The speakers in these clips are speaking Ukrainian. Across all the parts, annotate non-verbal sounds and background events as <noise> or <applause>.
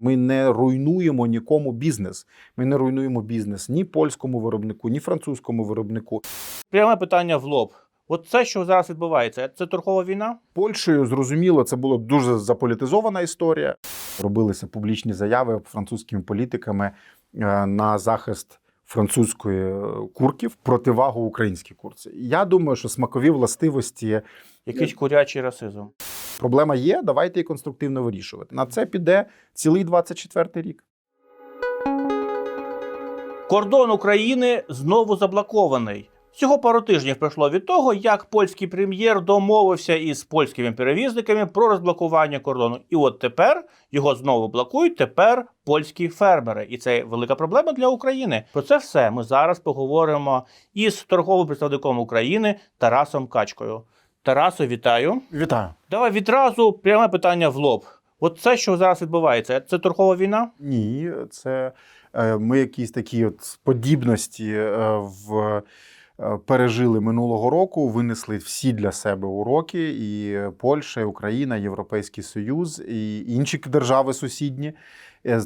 Ми не руйнуємо нікому бізнес. Ми не руйнуємо бізнес ні польському виробнику, ні французькому виробнику. Пряме питання в лоб. От це, що зараз відбувається, це торгова війна? Польщею зрозуміло, це була дуже заполітизована історія. Робилися публічні заяви французькими політиками е, на захист французької е, курки в противагу українській курці. Я думаю, що смакові властивості Якийсь курячий расизм. проблема є. Давайте її конструктивно вирішувати. На це піде цілий 24-й рік. Кордон України знову заблокований. Всього пару тижнів пройшло від того, як польський прем'єр домовився із польськими перевізниками про розблокування кордону. І от тепер його знову блокують. Тепер польські фермери, і це велика проблема для України. Про це все ми зараз поговоримо із торговим представником України Тарасом Качкою. Тарасу, вітаю. Вітаю. Давай відразу пряме питання в лоб. От це, що зараз відбувається, це торгова війна? Ні, це е, ми якісь такі от подібності е, в. е, Пережили минулого року, винесли всі для себе уроки: і Польща, і Україна, Європейський Союз, і інші держави сусідні.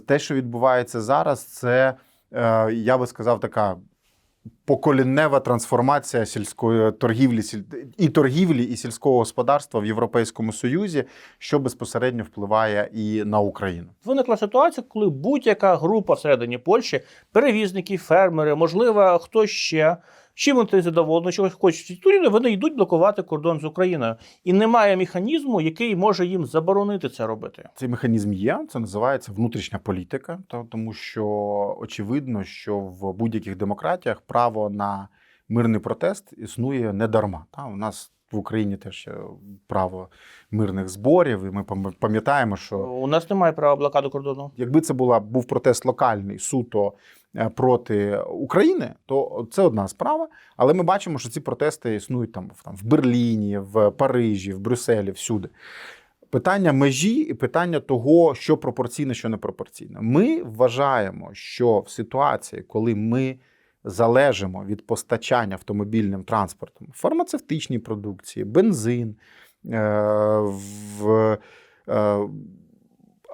Те, що відбувається зараз, це я би сказав, така поколіннева трансформація сільської торгівлі і торгівлі, і сільського господарства в Європейському Союзі, що безпосередньо впливає і на Україну. Виникла ситуація, коли будь-яка група всередині Польщі, перевізники, фермери, можливо, хто ще, чим вони задоволені, чогось хочуть, турі, вони йдуть блокувати кордон з Україною. І немає механізму, який може їм заборонити це робити. Цей механізм є. Це називається внутрішня політика, то- тому що очевидно, що в будь-яких демократіях право на мирний протест існує не дарма. Та у нас в Україні теж є право мирних зборів, і ми пам- пам'ятаємо, що У нас немає права блокади кордону. якби це була був протест локальний суто проти України, то це одна справа. Але ми бачимо, що ці протести існують там, в- там в Берліні, в Парижі, в Брюсселі, всюди. Питання межі і питання того, що пропорційно, що не пропорційно. Ми вважаємо, що в ситуації, коли ми залежимо від постачання автомобільним транспортом, фармацевтичній продукції, бензин, е, в, е,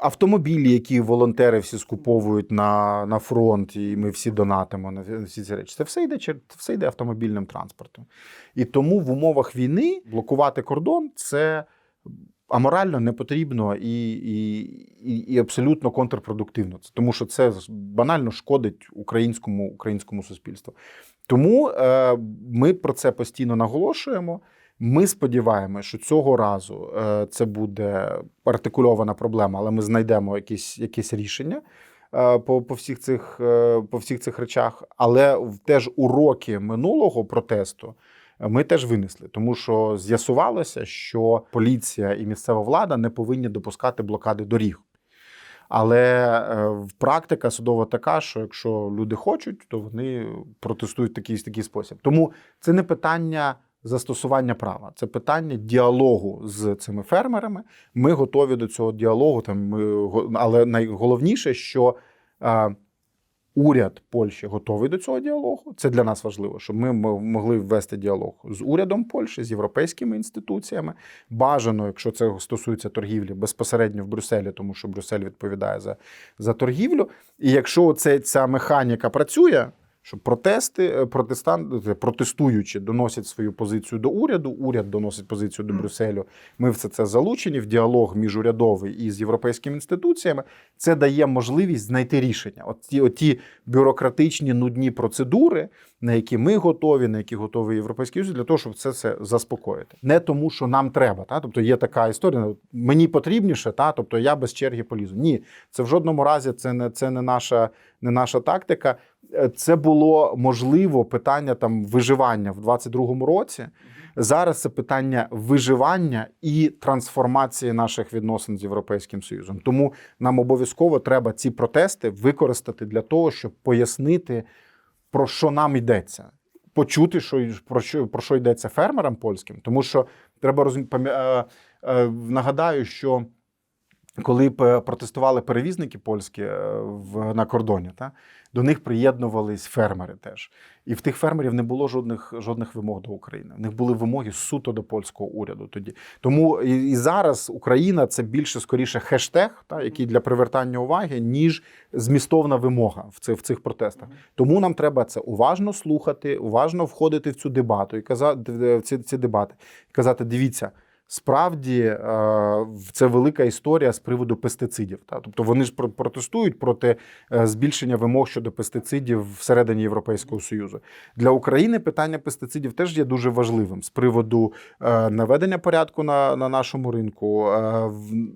автомобілі, які волонтери всі скуповують на, на фронт, і ми всі донатимо на всі ці речі. Це все йде це все йде автомобільним транспортом. І тому в умовах війни блокувати кордон це аморально не потрібно і, і, і, і абсолютно контрпродуктивно. Це тому, що це банально шкодить українському, українському суспільству. Тому е, ми про це постійно наголошуємо. Ми сподіваємося, що цього разу е, це буде артикульована проблема, але ми знайдемо якісь, якісь рішення е, по, по, всіх цих, е, по всіх цих речах. Але теж уроки минулого протесту ми теж винесли, тому що з'ясувалося, що поліція і місцева влада не повинні допускати блокади доріг. Але практика судова така, що якщо люди хочуть, то вони протестують в такий, такий спосіб. Тому це не питання застосування права, це питання діалогу з цими фермерами. Ми готові до цього діалогу. Там але найголовніше, що е, уряд Польщі готовий до цього діалогу. Це для нас важливо, щоб ми могли ввести діалог з урядом Польщі, з європейськими інституціями. Бажано, якщо це стосується торгівлі, безпосередньо в Брюсселі, тому що Брюссель відповідає за, за торгівлю. І якщо це, ця механіка працює. Що протести, е, протестанти, протестуючи, доносять свою позицію до уряду, уряд доносить позицію до Брюсселю. Ми в це, це залучені в діалог міжурядовий і з європейськими інституціями. Це дає можливість знайти рішення. От ті, от ті бюрократичні нудні процедури, на які ми готові, на які готовий європейський Союз, для того, щоб це все заспокоїти. Не тому, що нам треба. Та? Тобто є така історія, ну, мені потрібніше, та? тобто я без черги полізу. Ні, це в жодному разі це не, це не, наша, не наша тактика. Е, Це було можливо питання там виживання в 22-му році. Зараз це питання виживання і трансформації наших відносин з Європейським Союзом. Тому нам обов'язково треба ці протести використати для того, щоб пояснити, про що нам йдеться. Почути, що про що про що йдеться фермерам польським, тому що треба розуміти, нагадаю, що коли п- протестували перевізники польські е, в, на кордоні, та, до них приєднувались фермери теж. І в тих фермерів не було жодних, жодних вимог до України. В них були вимоги суто до польського уряду тоді. Тому і, і зараз Україна це більше скоріше хештег, та, який для привертання уваги, ніж змістовна вимога в цих, в цих протестах. Тому нам треба це уважно слухати, уважно входити в цю дебату і казати в ці, ці дебати і казати: дивіться. Справді е, це велика історія з приводу пестицидів. Тобто вони ж про- протестують проти е, збільшення вимог щодо пестицидів всередині Європейського Союзу. Для України питання пестицидів теж є дуже важливим з приводу е, наведення порядку на, на нашому ринку,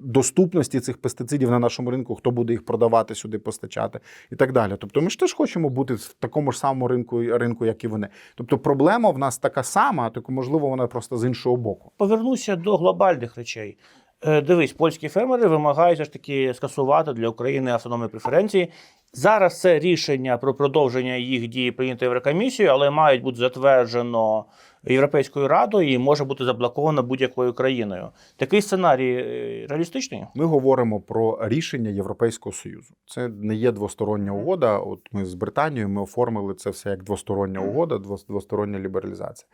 доступності цих пестицидів на нашому ринку, хто буде їх продавати сюди, постачати і так далі. Тобто, ми ж теж хочемо бути в такому ж самому ринку, ринку, як і вони. Тобто, проблема в нас така сама, тільки можливо, вона просто з іншого боку. Повернуся до глобальних речей. Е, Дивись, польські фермери вимагають все ж таки скасувати для України автономні преференції. Зараз це рішення про продовження їх дії прийнято Єврокомісією, але мають бути затверджено Європейською радою і може бути заблоковано будь-якою країною. Такий сценарій е, реалістичний? Ми говоримо про рішення Європейського союзу. Це не є двостороння угода. От ми з Британією ми оформили це все як двостороння угода, двостороння лібералізація.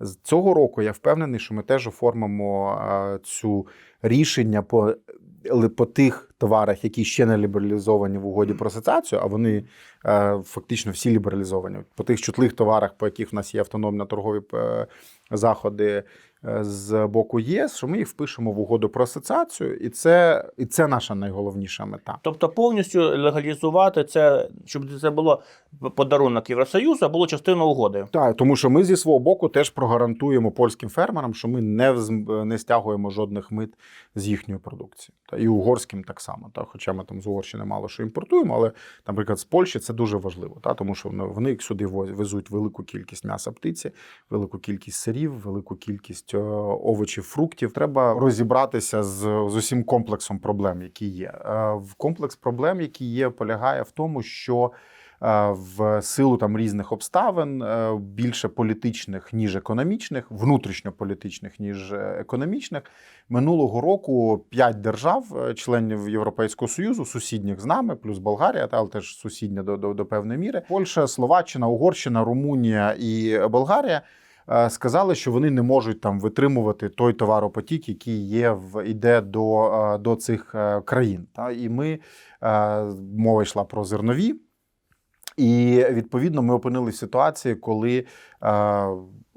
З цього року я впевнений, що ми теж оформимо цю рішення по, по тих товарах, які ще не лібералізовані в угоді про асоціацію, а вони е, фактично всі лібералізовані. По тих чутливих товарах, по яких в нас є автономні торгові е, заходи з боку ЄС, що ми їх впишемо в угоду про асоціацію, і це, і це наша найголовніша мета. Тобто повністю легалізувати це, щоб це було подарунок Євросоюзу, а було частиною угоди. Так, тому що ми зі свого боку теж прогарантуємо польським фермерам, що ми не, не стягуємо жодних мит з їхньої продукції. Та і угорським так само. Та, хоча ми там з Угорщини мало що імпортуємо, але, наприклад, з Польщі це дуже важливо, та, тому що вони, сюди везуть велику кількість м'яса птиці, велику кількість сирів, велику кількість е, овочів, фруктів. Треба розібратися з, з усім комплексом проблем, які є. Е, В комплекс проблем, які є, полягає в тому, що е, в силу там різних обставин, е, більше політичних ніж економічних, внутрішньополітичних ніж е, економічних. Минулого року п'ять держав, е, членів Європейського союзу, сусідніх з нами, плюс Болгарія, та але теж сусідня до, до, до певної міри. Польща, Словаччина, Угорщина, Румунія і Болгарія. Е, Сказали, що вони не можуть там витримувати той товаропотік, який є в іде до, е, до цих е, країн. Та і ми мова йшла про зернові, і відповідно ми опинилися в ситуації, коли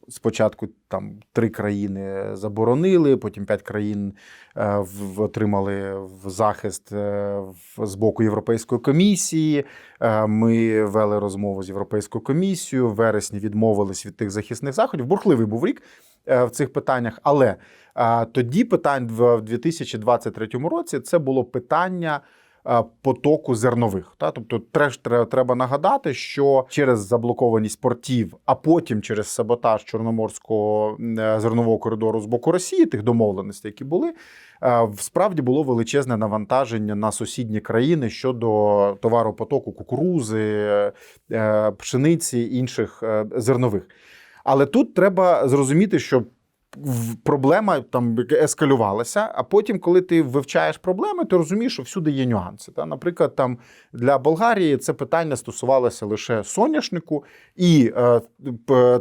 спочатку там три країни заборонили, потім п'ять країн е, в- отримали в захист е, в- з боку Європейської комісії. Е, Ми вели розмову з Європейською комісією. В вересні відмовились від тих захисних заходів. Бурхливий був рік в цих питаннях, але тоді питань в в 2023 році це було питання потоку зернових. Та? Тобто, треш- треба нагадати, що через заблокованість портів, а потім через саботаж Чорноморського е, зернового коридору з боку Росії, тих домовленостей, які були, е, справді було величезне навантаження на сусідні країни щодо товаропотоку кукурузи, е, пшениці інших е, зернових. Але тут треба зрозуміти, що проблема там ескалювалася, а потім, коли ти вивчаєш проблеми, ти розумієш, що всюди є нюанси. Та? Наприклад, там для Болгарії це питання стосувалося лише соняшнику, і, е,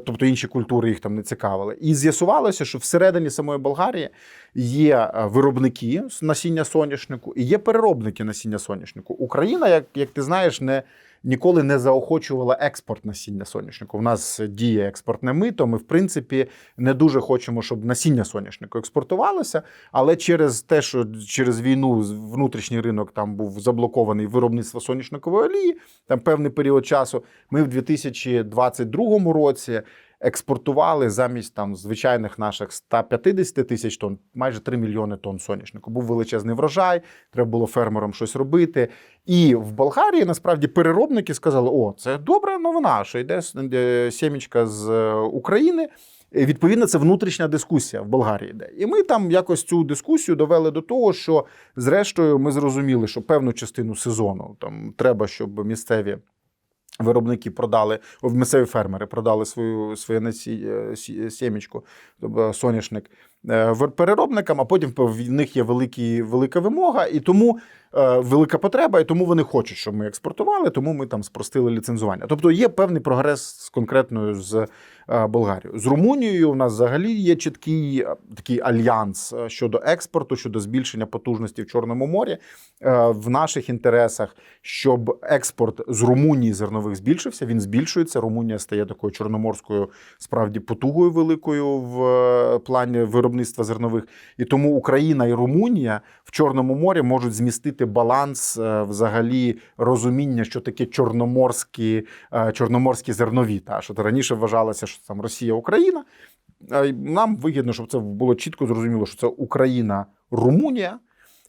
тобто інші культури їх там не цікавили. І з'ясувалося, що всередині самої Болгарії є е, виробники насіння соняшнику і є переробники насіння соняшнику. Україна, як, як ти знаєш, не ніколи не заохочувала експорт насіння соняшнику. У нас діє експортне мито. Ми, в принципі, не дуже хочемо, щоб насіння соняшнику експортувалося. Але через те, що через війну внутрішній ринок там був заблокований виробництво соняшникової олії, там певний період часу. Ми в 2022 році. Експортували замість там звичайних наших 150 тисяч тонн, майже 3 мільйони тонн соняшнику. Був величезний врожай, треба було фермерам щось робити. І в Болгарії насправді переробники сказали: о, це добра новина, що йде е, сімічка з е, України. Відповідно, це внутрішня дискусія в Болгарії йде. І ми там якось цю дискусію довели до того, що зрештою ми зрозуміли, що певну частину сезону там треба, щоб місцеві. Виробники продали, місцеві фермери продали свою своє е, сімечко, тобто соняшник е, вер- переробникам, а потім в них є великі, велика вимога, і тому е, велика потреба, і тому вони хочуть, щоб ми експортували, тому ми там спростили ліцензування. Тобто є певний прогрес конкретною з е, Болгарією. З Румунією у нас взагалі є чіткий е, такий альянс е, щодо експорту, щодо збільшення потужності в Чорному морі. Е, В наших інтересах, щоб експорт з Румунії зернових збільшився, він збільшується. Румунія стає такою чорноморською справді потугою великою в е, плані виробництва зернових. І тому Україна і Румунія в Чорному морі можуть змістити баланс е, взагалі розуміння, що таке чорноморські, е, чорноморські зернові. Та що раніше вважалося, що там Росія, Україна. Нам вигідно, щоб це було чітко зрозуміло, що це Україна, Румунія.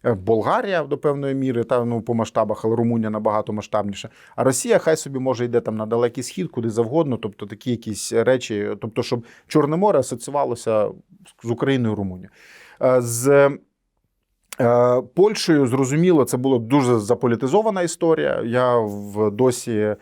Е, Болгарія до певної міри, та ну по масштабах, але Румунія набагато масштабніше. А Росія хай собі може йде там на далекий схід, куди завгодно, тобто такі якісь речі, тобто, щоб Чорне море асоціювалося з Україною і Румунією. Е, З е, Польщею, зрозуміло, це була дуже заполітизована історія. Я в досі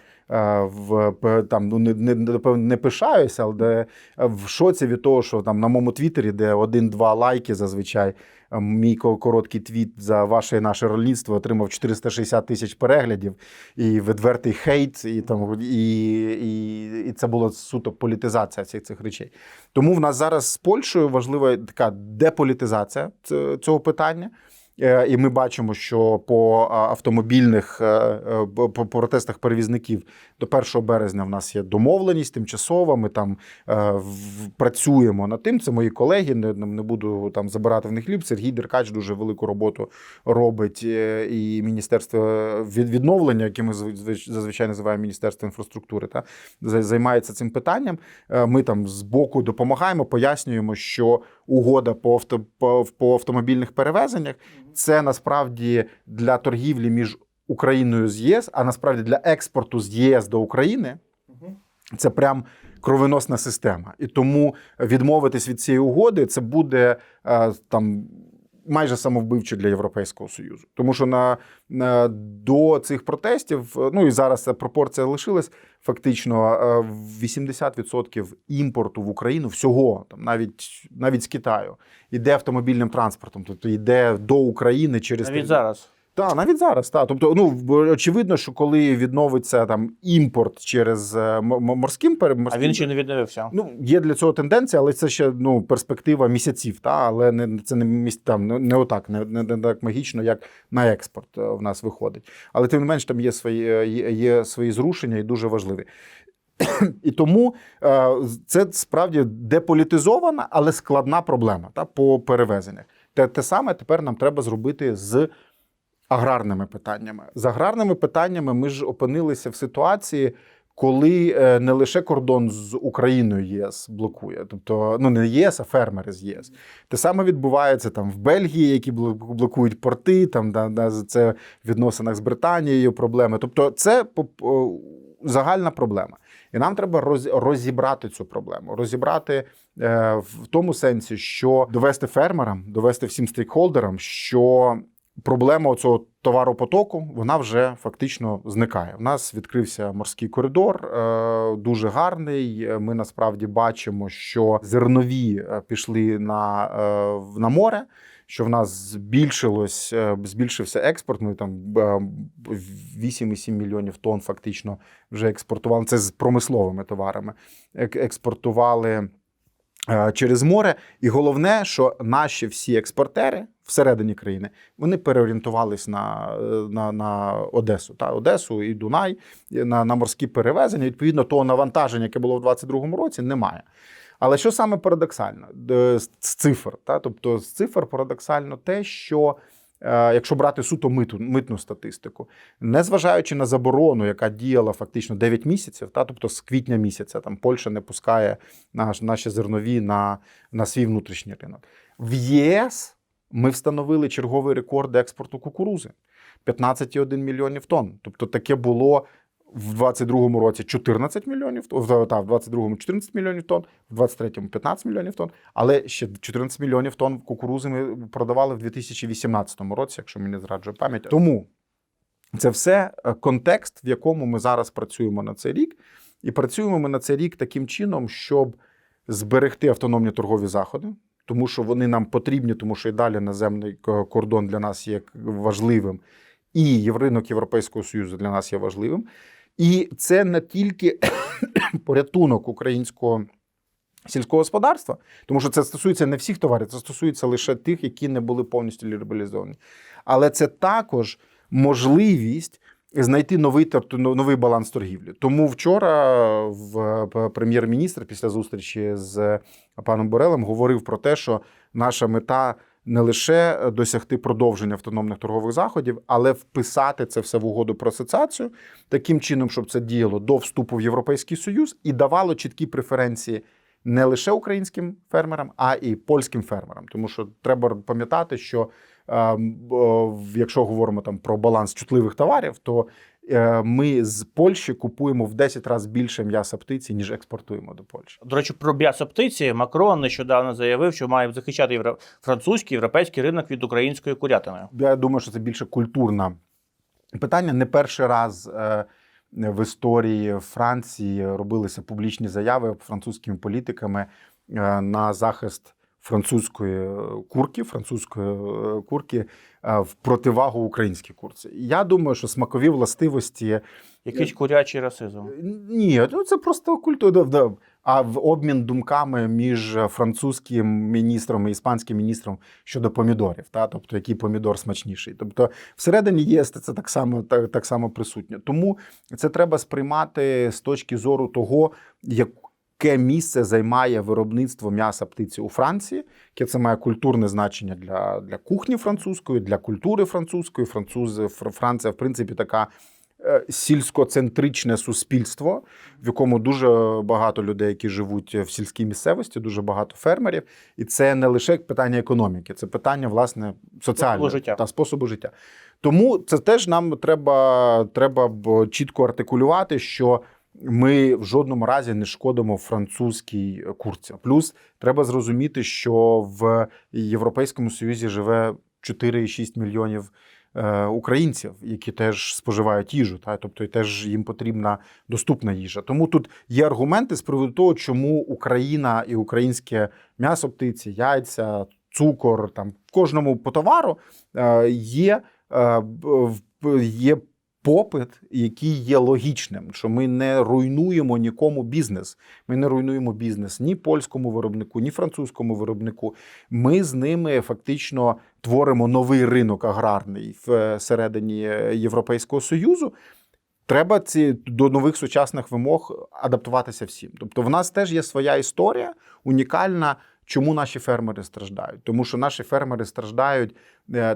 в там ну не, не, не пишаюся, але в шоці від того, що там на моєму твіттері, де один-два лайки зазвичай. е, Мій короткий твіт за ваше і наше рольництво отримав 460 тисяч переглядів і відвертий хейт, і там і, і, і це була суто політизація всіх цих речей. Тому в нас зараз з Польщею важлива така деполітизація цього питання. Е, І ми бачимо, що по автомобільних е, е, по протестах перевізників до 1 березня в нас є домовленість тимчасова. Ми там працюємо над тим. Це мої колеги. Не, не буду там забирати в них хліб. Сергій Деркач дуже велику роботу робить. І міністерство відновлення, яке ми звич- зазвичай називаємо міністерство інфраструктури, та займається цим питанням. Ми там з боку допомагаємо, пояснюємо, що угода по авто по, по автомобільних перевезеннях це насправді для торгівлі між Україною з ЄС, а насправді для експорту з ЄС до України. Це прям кровоносна система. І тому відмовитись від цієї угоди це буде е, там. Майже самовбивче для Європейського Союзу, тому що на, на до цих протестів, е, ну і зараз ця пропорція лишилась фактично е, 80% імпорту в Україну всього, там навіть навіть з Китаю, іде автомобільним транспортом, тобто йде до України через Навіть зараз. Так, навіть зараз, так. Тобто, ну очевидно, що коли відновиться там імпорт через е, морським пере- А він ще не відновився. Ну, є для цього тенденція, але це ще ну, перспектива місяців, та? але не, це не, там, не, не отак, не, не, не так магічно, як на експорт е, в нас виходить. Але тим не менш, там є свої, е, є, є свої зрушення і дуже важливі. І тому це справді деполітизована, але складна проблема та, по перевезеннях. Те, те саме тепер нам треба зробити з аграрними питаннями. З аграрними питаннями ми ж опинилися в ситуації, коли е, не лише кордон з Україною ЄС блокує, тобто ну не єС, а фермери з ЄС. Те саме відбувається там в Бельгії, які блокують порти, там да, да, це в відносинах з Британією проблеми. Тобто, це загальна проблема. І нам треба роз- розібрати цю проблему, розібрати е, в тому сенсі, що довести фермерам, довести всім стейкхолдерам, що проблема цього товаропотоку вона вже фактично зникає. У нас відкрився морський коридор, е, дуже гарний. Ми насправді бачимо, що зернові е, пішли на, е, на море. Що в нас збільшилось, збільшився експорт. Ми там е, 8,7 мільйонів тонн фактично вже експортували. Це з промисловими товарами. Експортували через море. І головне, що наші всі експортери всередині країни вони переорієнтувались на, е, на, на Одесу, та Одесу і Дунай на, на морські перевезення. Відповідно, того навантаження, яке було в 2022 році, немає. Але що саме парадоксально з цифр? Та? Тобто з цифр парадоксально те, що е, якщо брати суто миту, митну статистику, незважаючи на заборону, яка діяла фактично 9 місяців, та? тобто з квітня місяця там Польща не пускає наш, наші зернові на, на свій внутрішній ринок. В ЄС ми встановили черговий рекорд експорту кукурузи 15,1 мільйонів тонн. Тобто таке було в 22-му році 14 мільйонів, в, та, в 22-му 14 мільйонів тонн, в 23-му 15 мільйонів тонн, але ще 14 мільйонів тонн кукурузи ми продавали в 2018 році, якщо мені зраджує пам'ять. Тому це все е, контекст, в якому ми зараз працюємо на цей рік. І працюємо ми на цей рік таким чином, щоб зберегти автономні торгові заходи, тому що вони нам потрібні, тому що і далі наземний кордон для нас є важливим, і ринок Європейського Союзу для нас є важливим. І це не тільки <coughs> порятунок українського сільського господарства, тому що це стосується не всіх товарів, це стосується лише тих, які не були повністю лібералізовані. Але це також можливість знайти новий тор- новий баланс торгівлі. Тому вчора в прем'єр-міністр після зустрічі з паном Борелем говорив про те, що наша мета. Не лише досягти продовження автономних торгових заходів, але вписати це все в угоду про асоціацію таким чином, щоб це діяло до вступу в Європейський Союз і давало чіткі преференції не лише українським фермерам, а і польським фермерам. Тому що треба пам'ятати, що е, в- якщо говоримо там про баланс чутливих товарів, то ми з Польщі купуємо в 10 разів більше м'яса птиці, ніж експортуємо до Польщі. До речі, про м'ясо птиці Макрон нещодавно заявив, що має захищати євро... французький європейський ринок від української курятини. Я думаю, що це більше культурне питання. Не перший раз е, в історії Франції робилися публічні заяви французькими політиками е, на захист французької е, курки, французької е, курки е, в противагу українській курці. Я думаю, що смакові властивості Якийсь курячий расизм. ні, ну, це просто культура. А в обмін думками між французьким міністром і іспанським міністром щодо помідорів, та тобто який помідор смачніший. Тобто, всередині ЄС це так само так, так само присутнє. Тому це треба сприймати з точки зору того, яке місце займає виробництво м'яса птиці у Франції, яке це має культурне значення для, для кухні французької, для культури французької. Французи, Франція, в принципі, така е, сільськоцентричне суспільство, в якому дуже багато людей, які живуть в сільській місцевості, дуже багато фермерів. І це не лише питання економіки, це питання власне соціального життя. та способу життя. Тому це теж нам треба, треба чітко артикулювати, що. Ми в жодному разі не шкодимо французькій курці. Плюс треба зрозуміти, що в Європейському Союзі живе 4,6 мільйонів е, українців, які теж споживають їжу, та тобто і теж їм потрібна доступна їжа. Тому тут є аргументи з приводу того, чому Україна і українське м'ясо птиці, яйця, цукор там в кожному по товару е, є, е, є попит, який є логічним, що ми не руйнуємо нікому бізнес. Ми не руйнуємо бізнес ні польському виробнику, ні французькому виробнику. Ми з ними фактично творимо новий ринок аграрний всередині Європейського Союзу. Треба ці до нових сучасних вимог адаптуватися всім. Тобто, в нас теж є своя історія унікальна. Чому наші фермери страждають? Тому що наші фермери страждають е,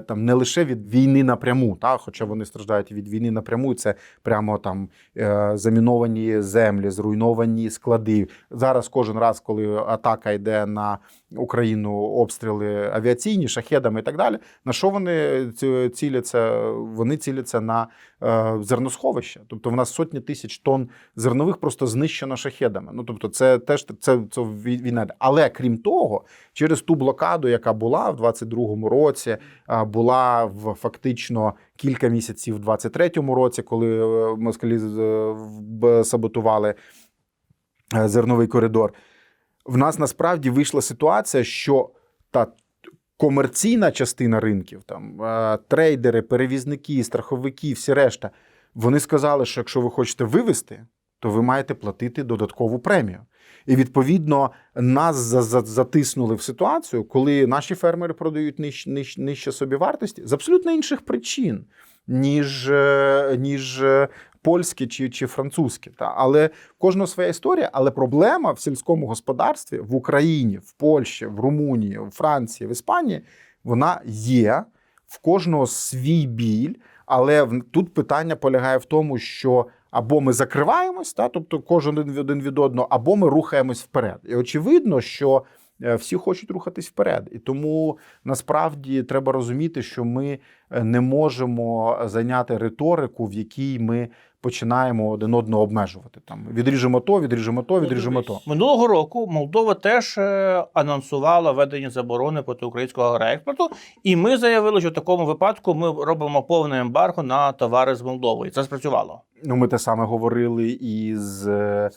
там не лише від війни напряму, та хоча вони страждають від війни напряму, це прямо там е, заміновані землі, зруйновані склади. Зараз кожен раз, коли атака йде на Україну, обстріли авіаційні, шахедами і так далі. На що вони ціляться? Вони ціляться на е, зерносховища. Тобто, в нас сотні тисяч тонн зернових просто знищено шахедами. Ну тобто, це теж це, це вій- війна. Але крім того, через ту блокаду, яка була в 22-му році, була в фактично кілька місяців в 23-му році, коли е, москалі е, саботували е, зерновий коридор. В нас насправді вийшла ситуація, що та комерційна частина ринків, там е, трейдери, перевізники, страховики, всі решта, вони сказали, що якщо ви хочете вивести, то ви маєте платити додаткову премію. І відповідно нас за- за- затиснули в ситуацію, коли наші фермери продають ниж, ниж, нижче собівартості з абсолютно інших причин, ніж, е, ніж е, польські чи, чи французькі. Та. Але в кожного своя історія. Але проблема в сільському господарстві в Україні, в Польщі, в Румунії, в Франції, в Іспанії вона є. В кожного свій біль, але тут питання полягає в тому, що або ми закриваємось, та, тобто кожен один від одного, або ми рухаємось вперед. І очевидно, що е, всі хочуть рухатись вперед. І тому насправді треба розуміти, що ми е, не можемо зайняти риторику, в якій ми починаємо один одного обмежувати. Там відріжемо то, відріжемо то, відріжемо то. Минулого року Молдова теж е, анонсувала введення заборони проти українського агроекспорту, і ми заявили, що в такому випадку ми робимо повне ембарго на товари з Молдови. І це спрацювало. Ну, ми те саме говорили і з е,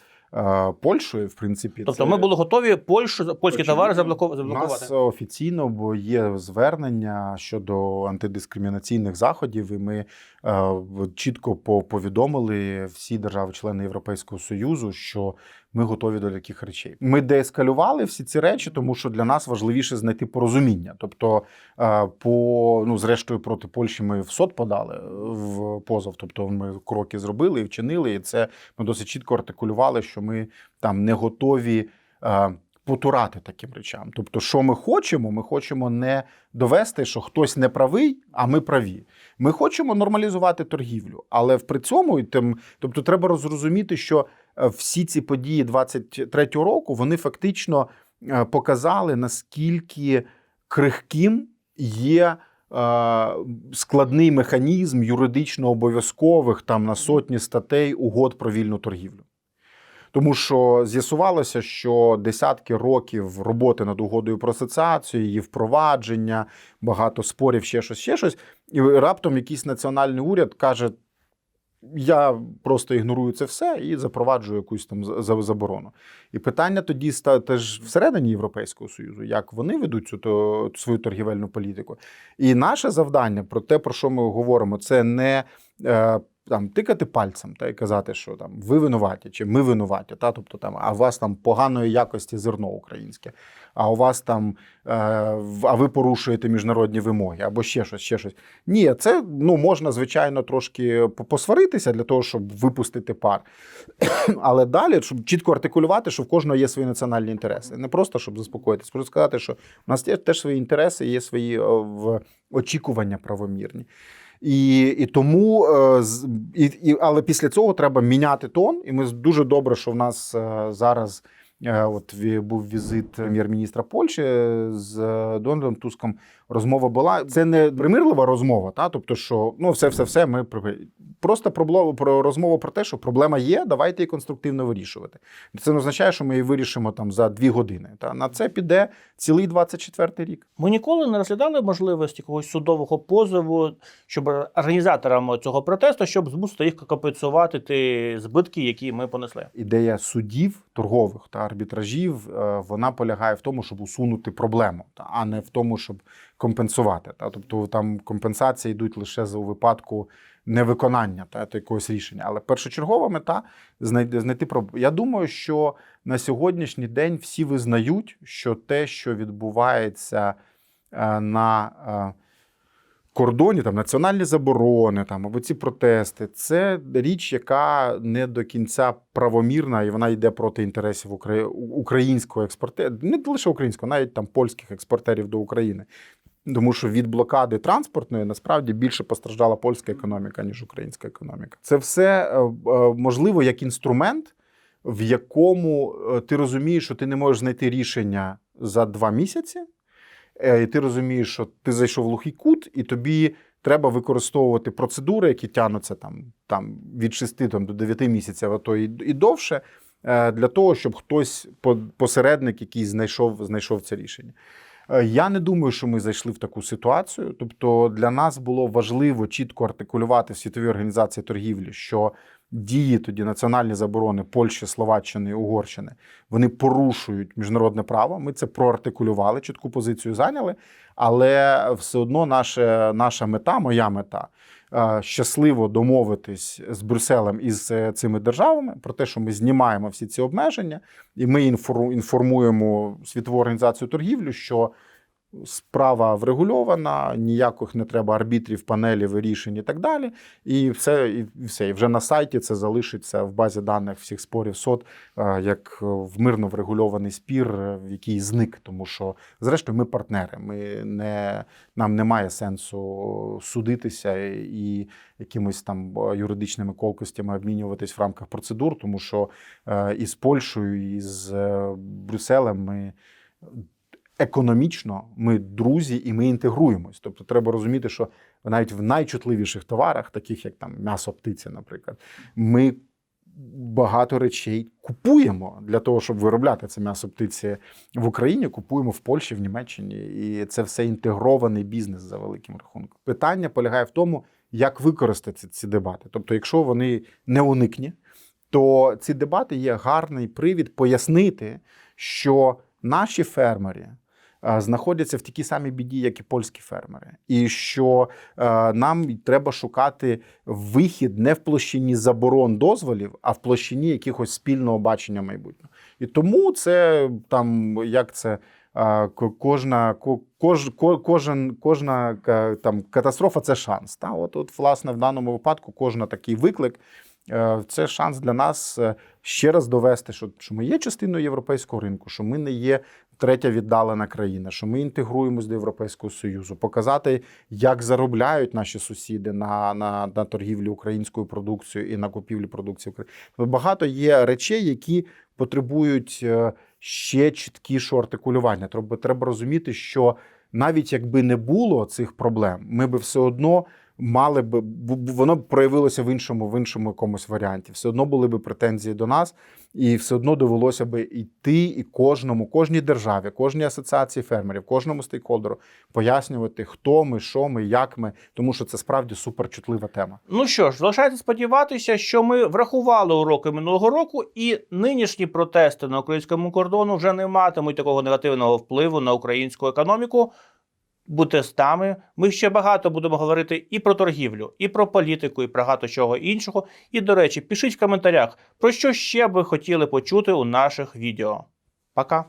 Польщею, в принципі, Тобто це- ми були готові Польщу, польські товари Очевидно. заблоку- У заблокувати. нас офіційно бо є звернення щодо антидискримінаційних заходів, і ми е, чітко по- повідомили всі держави-члени Європейського союзу, що ми готові до таких речей. Ми деескалювали всі ці речі, тому що для нас важливіше знайти порозуміння. Тобто, е, по ну зрештою проти Польщі ми в СОД подали е, в позов. Тобто, ми кроки зробили і вчинили. І це ми досить чітко артикулювали, що ми там не готові. е, потурати таким речам. Тобто, що ми хочемо? Ми хочемо не довести, що хтось не правий, а ми праві. Ми хочемо нормалізувати торгівлю, але при цьому і тим, тобто, треба розрозуміти, що всі ці події 23-го року вони фактично е, показали наскільки крихким є. е, Складний механізм юридично обов'язкових там на сотні статей угод про вільну торгівлю. Тому що з'ясувалося, що десятки років роботи над угодою про асоціацію, її впровадження, багато спорів, ще щось, ще щось. І раптом якийсь національний уряд каже: я просто ігнорую це все і запроваджую якусь там за- за- заборону. І питання тоді теж всередині Європейського Союзу, як вони ведуть цю то, свою торгівельну політику. І наше завдання про те, про що ми говоримо, це не е, там тикати пальцем та й казати, що там ви винуваті, чи ми винуваті, та тобто там, а у вас там поганої якості зерно українське, а у вас там е, а ви порушуєте міжнародні вимоги, або ще щось, ще щось. Ні, це ну можна звичайно трошки посваритися для того, щоб випустити пар. <coughs> Але далі, щоб чітко артикулювати, що в кожного є свої національні інтереси. Не просто щоб заспокоїтись, просто сказати, що у нас є теж свої інтереси, є свої в очікування правомірні. І, і тому, е, і, і, але після цього треба міняти тон. І ми дуже добре, що в нас е, зараз от був візит прем'єр-міністра Польщі з е, Дональдом Туском. Розмова була. Це не примирлива розмова, та тобто, що ну все, все, все. Ми просто проблема про розмову про те, що проблема є. Давайте її конструктивно вирішувати. Це не означає, що ми її вирішимо там за дві години. Та на це піде цілий 24 рік. Ми ніколи не розглядали можливості якогось судового позову, щоб організаторам цього протесту, щоб змусити їх компенсувати ті збитки, які ми понесли. ідея судів торгових та арбітражів е, вона полягає в тому, щоб усунути проблему, а не в тому, щоб компенсувати. Тобто там компенсації йдуть лише за у випадку невиконання та якогось рішення. Але першочергова мета знайти знайти проб- Я думаю, що на сьогоднішній день всі визнають, що те, що відбувається е, на е, кордоні, там національні заборони, там або ці протести, це річ, яка не до кінця правомірна, і вона йде проти інтересів українського експортера, не лише українського, навіть там польських експортерів до України. Тому що від блокади транспортної насправді більше постраждала польська економіка, ніж українська економіка. Це все е, е, можливо як інструмент, в якому е, ти розумієш, що ти не можеш знайти рішення за два місяці, і ти розумієш, що ти зайшов в глухий кут, і тобі треба використовувати процедури, які тягнуться там, там від 6 там, до 9 місяців, а то і, і довше, е, для того, щоб хтось посередник, який знайшов, знайшов це рішення. Е, Я не думаю, що ми зайшли в таку ситуацію. Тобто для нас було важливо чітко артикулювати в світовій організації торгівлі, що дії тоді національні заборони Польщі, Словаччини, Угорщини вони порушують міжнародне право. Ми це проартикулювали, чітку позицію зайняли. Але все одно наша, наша мета, моя мета. е, Щасливо домовитись з Брюсселем і з е, цими державами про те, що ми знімаємо всі ці обмеження, і ми інформуємо світову організацію торгівлю, що справа врегульована, ніяких не треба арбітрів, панелів, рішень і так далі. І все, і все. І вже на сайті це залишиться в базі даних всіх спорів СОД е, як в мирно врегульований спір, е, який зник, тому що, зрештою, ми партнери. Ми не, нам немає сенсу судитися і якимось там е, юридичними колкостями обмінюватись в рамках процедур, тому що е, і з Польщею, і з е, Брюсселем ми. Економічно ми друзі і ми інтегруємось. Тобто треба розуміти, що навіть в найчутливіших товарах, таких як там м'ясо птиці, наприклад, ми багато речей купуємо для того, щоб виробляти це м'ясо птиці в Україні. Купуємо в Польщі, в Німеччині, і це все інтегрований бізнес за великим рахунком. Питання полягає в тому, як використати ці дебати. Тобто, якщо вони не уникні. то ці дебати є гарний привід пояснити, що наші фермери. Е, Знаходяться в такій самій біді, як і польські фермери, і що е, нам треба шукати вихід не в площині заборон дозволів, а в площині якихось спільного бачення майбутнього. І тому це там як це кожна, кож, кожен, кожна там катастрофа це шанс. Та? От, от, власне, в даному випадку кожна такий виклик. е, Це шанс для нас е, ще раз довести, що, що ми є частиною європейського ринку, що ми не є третя віддалена країна, що ми інтегруємось до Європейського Союзу, показати, як заробляють наші сусіди на, на, на торгівлі українською продукцією і на купівлі продукції України. Багато є речей, які потребують е, ще чіткішого артикулювання. Треба, треба розуміти, що навіть якби не було цих проблем, ми би все одно мали б воно б проявилося в іншому, в іншому якомусь варіанті. Все одно були б претензії до нас, і все одно довелося би йти і кожному, кожній державі, кожній асоціації фермерів, кожному стейкхолдеру пояснювати, хто ми, що ми, як ми, тому що це справді суперчутлива тема. Ну що ж, залишається сподіватися, що ми врахували уроки минулого року, і нинішні протести на українському кордону вже не матимуть такого негативного впливу на українську економіку. Нами. Ми ще багато будемо говорити і про торгівлю, і про політику, і про багато чого іншого. І, до речі, пишіть в коментарях, про що ще би хотіли почути у наших відео. Пока!